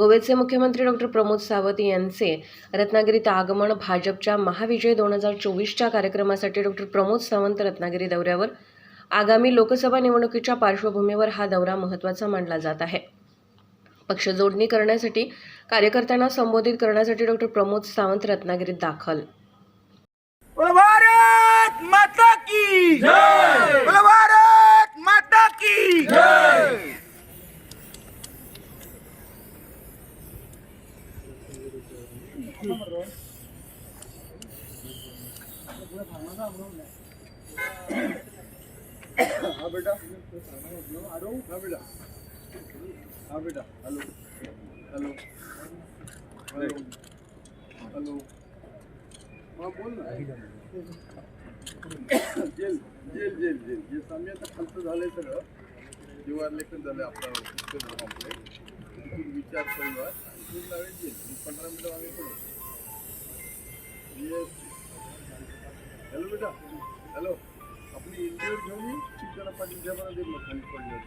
गोव्याचे मुख्यमंत्री डॉक्टर प्रमोद सावंत यांचे रत्नागिरीत आगमन भाजपच्या महाविजय दोन हजार चोवीसच्या कार्यक्रमासाठी डॉक्टर प्रमोद सावंत रत्नागिरी दौऱ्यावर. आगामी लोकसभा निवडणुकीच्या पार्श्वभूमीवर हा दौरा महत्त्वाचा मानला जात आहे. पक्ष जोडणी करण्यासाठी कार्यकर्त्यांना संबोधित करण्यासाठी डॉक्टर प्रमोद सावंत रत्नागिरीत दाखल. भारत माता की जय! भारत माता की जय! हा बेटा अरे हा बेटा हा बेटा हॅलो हॅलो हॅलो हॅलो हा बोल ना जेल जेल जेल जेल जे सामी आता खालचं झालंय सगळं जीवार लेखन झालं आपलं कॉम्प्लेक्स विचार परिवार पंधरा मिनिटं आम्ही हॅलो बेटा हॅलो आपली इंटरव्ह्यू घेऊन ये शिक्षणा पाटील घ्या मग खाली पडलं